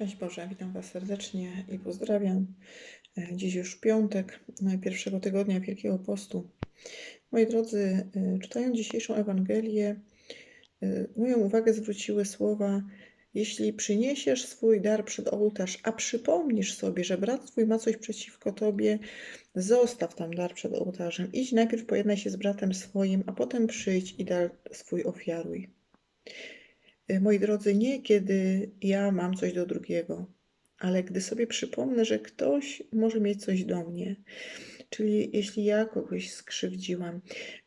Cześć Boże, witam Was serdecznie i pozdrawiam. E, Dziś już piątek e, pierwszego tygodnia Wielkiego Postu. Moi drodzy, e, czytając dzisiejszą Ewangelię, moją uwagę zwróciły słowa: Jeśli przyniesiesz swój dar przed ołtarz, a przypomnisz sobie, że brat twój ma coś przeciwko tobie, zostaw tam dar przed ołtarzem. Idź najpierw pojednaj się z bratem swoim, a potem przyjdź i dar swój ofiaruj. Y, Moi drodzy, nie kiedy ja mam coś do drugiego, ale gdy sobie przypomnę, że ktoś może mieć coś do mnie. Czyli jeśli ja kogoś skrzywdziłam,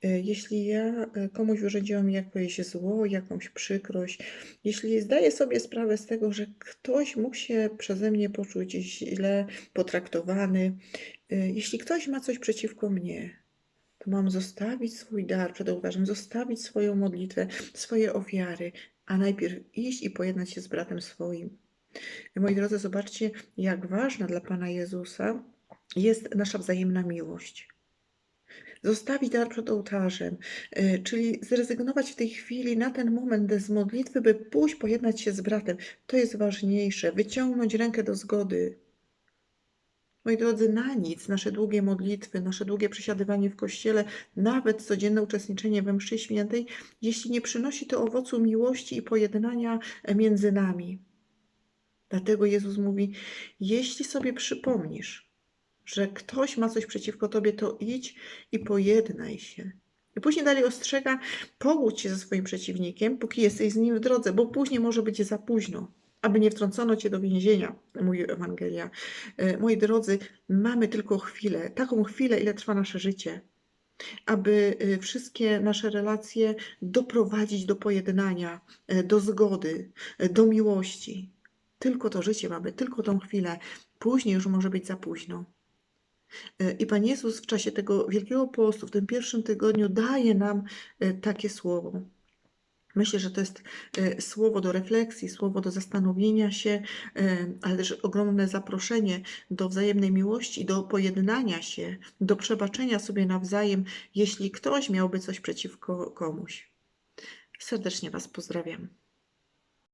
y, jeśli ja y, komuś wyrządziłam jakieś zło, jakąś przykrość, jeśli zdaję sobie sprawę z tego, że ktoś mógł się przeze mnie poczuć źle potraktowany, jeśli ktoś ma coś przeciwko mnie, to mam zostawić swój dar przed ołtarzem, zostawić swoją modlitwę, swoje ofiary, a najpierw iść i pojednać się z bratem swoim. Moi drodzy, zobaczcie, jak ważna dla Pana Jezusa jest nasza wzajemna miłość. Zostawić dar przed ołtarzem, y, czyli zrezygnować w tej chwili na ten moment z modlitwy, by pójść pojednać się z bratem. To jest ważniejsze. Wyciągnąć rękę do zgody. Moi drodzy, na nic nasze długie modlitwy, nasze długie przesiadywanie w kościele, nawet codzienne uczestniczenie we mszy świętej, jeśli nie przynosi to owocu miłości i pojednania między nami. Dlatego Jezus mówi: Jeśli sobie przypomnisz, że ktoś ma coś przeciwko tobie, to idź i pojednaj się. I później dalej ostrzega: pogódź się ze swoim przeciwnikiem, póki jesteś z nim w drodze, bo później może być za późno aby nie wtrącono cię do więzienia, mówi Ewangelia. E, Moi drodzy, mamy tylko chwilę, taką chwilę, ile trwa nasze życie, aby e, wszystkie nasze relacje doprowadzić do pojednania, e, do zgody, do miłości. Tylko to życie mamy, tylko tą chwilę. Później już może być za późno. I Pan Jezus w czasie tego Wielkiego Postu, w tym pierwszym tygodniu, daje nam takie słowo. Myślę, że to jest e, słowo do refleksji, słowo do zastanowienia się, e, ale też ogromne zaproszenie do wzajemnej miłości, do pojednania się, do przebaczenia sobie nawzajem, jeśli ktoś miałby coś przeciwko komuś. Serdecznie Was pozdrawiam.